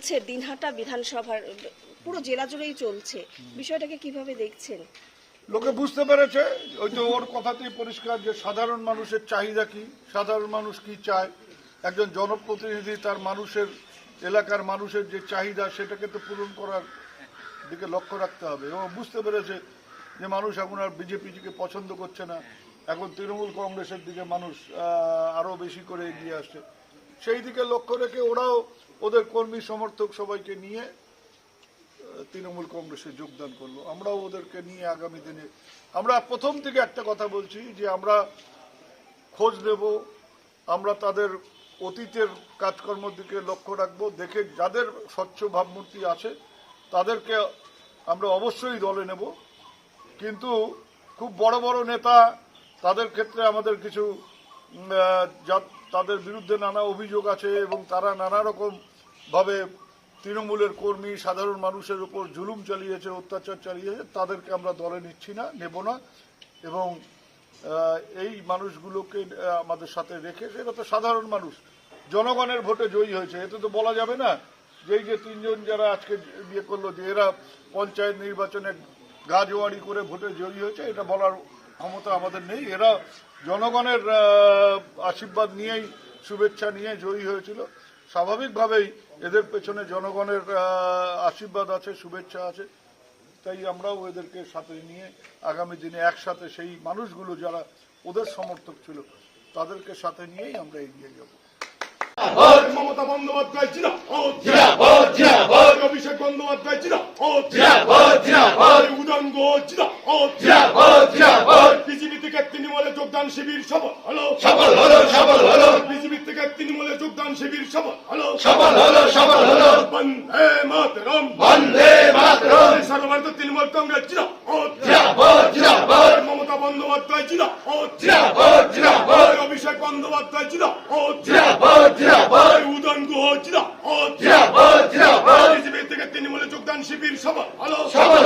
চলছে দিনহাটা বিধানসভার পুরো জেলা জুড়েই চলছে। বিষয়টাকে কীভাবে দেখছেন? লোকে বুঝতে পেরেছে ওই তো ওর কথাতেই পরিষ্কার যে সাধারণ মানুষের চাহিদা কি সাধারণ মানুষ কি চায়? একজন জনপ্রতিনিধি তার মানুষের এলাকার মানুষের যে চাহিদা সেটাকে তো পূরণ করার দিকে লক্ষ্য রাখতে হবে। এবং বুঝতে পেরেছে যে মানুষ এখন আর বিজেপিকে পছন্দ করছে না। এখন তৃণমূল কংগ্রেসের দিকে মানুষ আহ, আরও বেশি করে এগিয়ে আসছে। সেই দিকে লক্ষ্য রেখে ওরাও ওদের কর্মী সমর্থক সবাইকে নিয়ে তৃণমূল কংগ্রেসে যোগদান করল। আমরাও ওদেরকে নিয়ে আগামী দিনে, আমরা প্রথম থেকে একটা কথা বলছি যে আমরা খোঁজ নেব, আমরা তাদের অতীতের কাজকর্মের দিকে লক্ষ্য রাখব, দেখে যাদের স্বচ্ছ ভাবমূর্তি আছে তাদেরকে আমরা অবশ্যই দলে নেব। কিন্তু খুব বড় বড় নেতা তাদের ক্ষেত্রে আমাদের কিছু তাদের বিরুদ্ধে নানা অভিযোগ আছে এবং তারা নানা রকম ভাবে তৃণমূলের কর্মী, সাধারণ মানুষের উপর জুলুম চালিয়েছে, অত্যাচার চালিয়েছে, তাদেরকে আমরা দলে নিচ্ছি না, নেব না। এবং এই মানুষগুলোকে আমাদের সাথে রেখে, সেটা তো সাধারণ মানুষ। জনগণের ভোটে জয়ী হয়েছে, এতে তো বলা যাবে না যে যে তিনজন যারা আজকে বিয়ে করল, যে এরা পঞ্চায়েত নির্বাচনে গাজোয়ারি করে ভোটে জয়ী হয়েছে এটা বলার ক্ষমতা আমাদের নেই। এরা জনগণের আশীর্বাদ নিয়েই শুভেচ্ছা নিয়ে জয়ী হয়েছিল। স্বাভাবিকভাবেই এদের পেছনে জনগণের আশীর্বাদ আছে শুভেচ্ছা আছে। তাই আমরাও এদেরকে সাথে নিয়ে আগামী দিনে একসাথে সেই মানুষগুলো যারা ওদের সমর্থক ছিল তাদেরকে সাথে নিয়েই আমরা এগিয়ে যাব। মমতা বন্দ্যোপাধ্যায় বিজেপি থেকে তৃণমূলে যোগদান শিবির সফল হলো। সফল হলো সফল হলো। বিজেপি থেকে তৃণমূলে যোগদান শিবির সফল হলো। সফল হলো হলো। মাতরম। মাতরম। তৃণমূল কংগ্রেস মমতা বন্দ্যোপাধ্যায় অভিষেক বন্দ্যোপাধ্যায় বিজেপি থেকে তৃণমূলে যোগদান শিবির সফল হলো সফল হলো। সফল